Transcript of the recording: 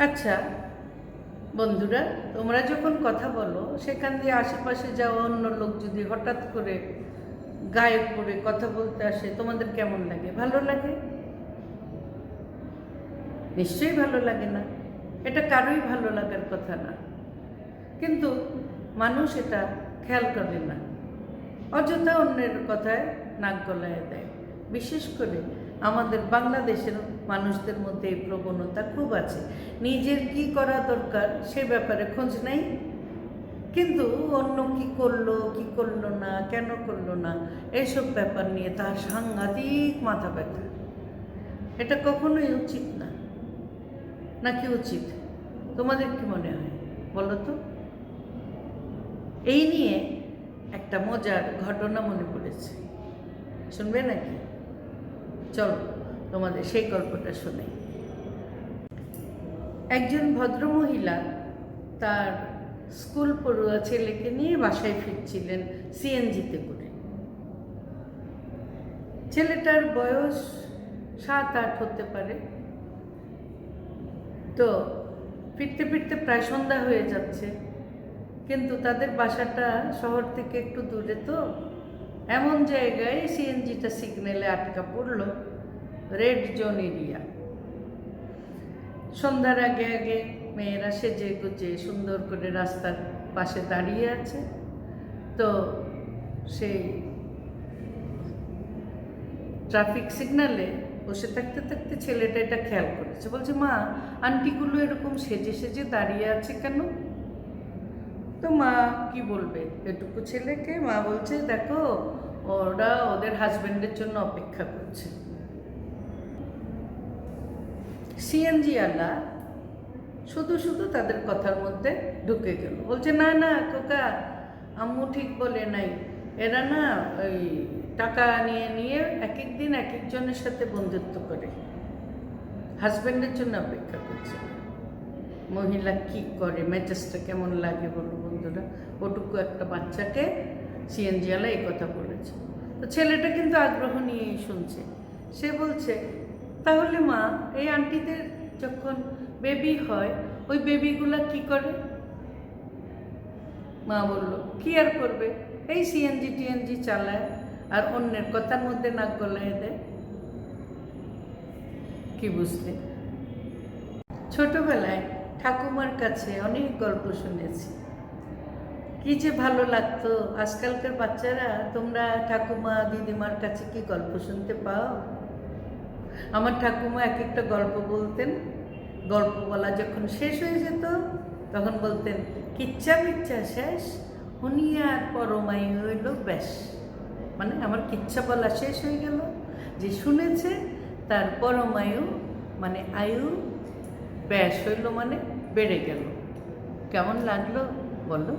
আচ্ছা বন্ধুরা, তোমরা যখন কথা বলো, সেখান দিয়ে আশেপাশে যাওয়া অন্য লোক যদি হঠাৎ করে গায়ে পড়ে কথা বলতে আসে, তোমাদের কেমন লাগে? ভালো লাগে? নিশ্চয়ই ভালো লাগে না। এটা কারোই ভালো লাগার কথা না। কিন্তু মানুষ এটা খেয়াল করে না। অযথা অন্যের কথায় নাক গলায় দেয়। বিশেষ করে আমাদের বাংলাদেশের মানুষদের মধ্যে এই প্রবণতা খুব আছে। নিজের কি করা দরকার সে ব্যাপারে খোঁজ নেই। কিন্তু অন্য কি করল কি করল না, কেন করল না এইসব ব্যাপার নিয়ে তার সাংঘাতিক মাথা ব্যথা। এটা কখনোই উচিত না। নাকি উচিত? তোমাদের কি মনে হয়? বলো তো। এই নিয়ে একটা মজার ঘটনা মনে পড়েছে। শুনবে নাকি? চলো, তোমাদের সেই গল্পটা শুনে একজন ভদ্রমহিলা তার স্কুল পড়ুয়া ছেলেকে নিয়ে বাসায় ফিরছিলেন সিএনজিতে করে। ছেলেটার বয়স সাত আট হতে পারে। তো ফিরতে ফিরতে প্রায় সন্ধ্যা হয়ে যাচ্ছে, কিন্তু তাদের বাসাটা শহর থেকে একটু দূরে তো। এমন জায়গায় সিএনজিটা সিগন্যালে আটকা পড়ল রেড জোন এরিয়া সন্ধ্যার আগে আগে মেয়েরা সেজে গুজে সুন্দর করে রাস্তার পাশে দাঁড়িয়ে আছে। তো সেই ট্রাফিক সিগন্যালে বসে থাকতে থাকতে ছেলেটা এটা খেয়াল করেছে। বলছে, মা, আন্টিগুলো এরকম সেজে সেজে দাঁড়িয়ে আছে কেন? তো মা কি বলবে? এটুকু ছেলেকে মা বলছে, দেখো, ওরা ওদের হাজবেন্ডের জন্য অপেক্ষা করছে। সিএনজি আলা শুধু শুধু তাদের কথার মধ্যে ঢুকে গেল। বলছে, না না, কোকা, আম্মু ঠিক বলে নাই। এরা না ওই টাকা নিয়ে নিয়ে এক এক দিন এক একজনের সাথে বন্ধুত্ব করে। হাজব্যান্ডের জন্য অপেক্ষা করছে। মহিলা কি করে? মেজাজটা কেমন লাগে বলো বন্ধুরা? ওটুকু একটা বাচ্চাকে সিএনজিওয়ালা এই কথা বলেছে। তো ছেলেটা কিন্তু আগ্রহ নিয়েই শুনছে। সে বলছে, তাহলে মা, এই আন্টিদের যখন বেবি হয়, ওই বেবিগুলা কি করে? মা বলল, কি আর করবে? এই সিএনজি টিএনজি চালায় আর অন্যের কথার মধ্যে নাক গলায় দেয়। কি বুঝলে? ছোটবেলায় ঠাকুমার কাছে অনেক গল্প শুনেছি। কি যে ভালো লাগতো। আজকালকার বাচ্চারা, তোমরা ঠাকুমা দিদিমার কাছে কি গল্প শুনতে পাও? আমার ঠাকুমা এক একটা গল্প বলতেন। গল্প বলা যখন শেষ হয়ে যেত, তখন বলতেন, কিচ্ছা মিচ্ছা শেষ হুনিয়ার পরমাই হইল ব্যাস মানে আমার কিচ্ছা বলা শেষ হয়ে গেল। যে শুনেছে, তার পরমায়ু মানে আয়ু ব্যাস হইল মানে বেড়ে গেল। কেমন লাগল বলো?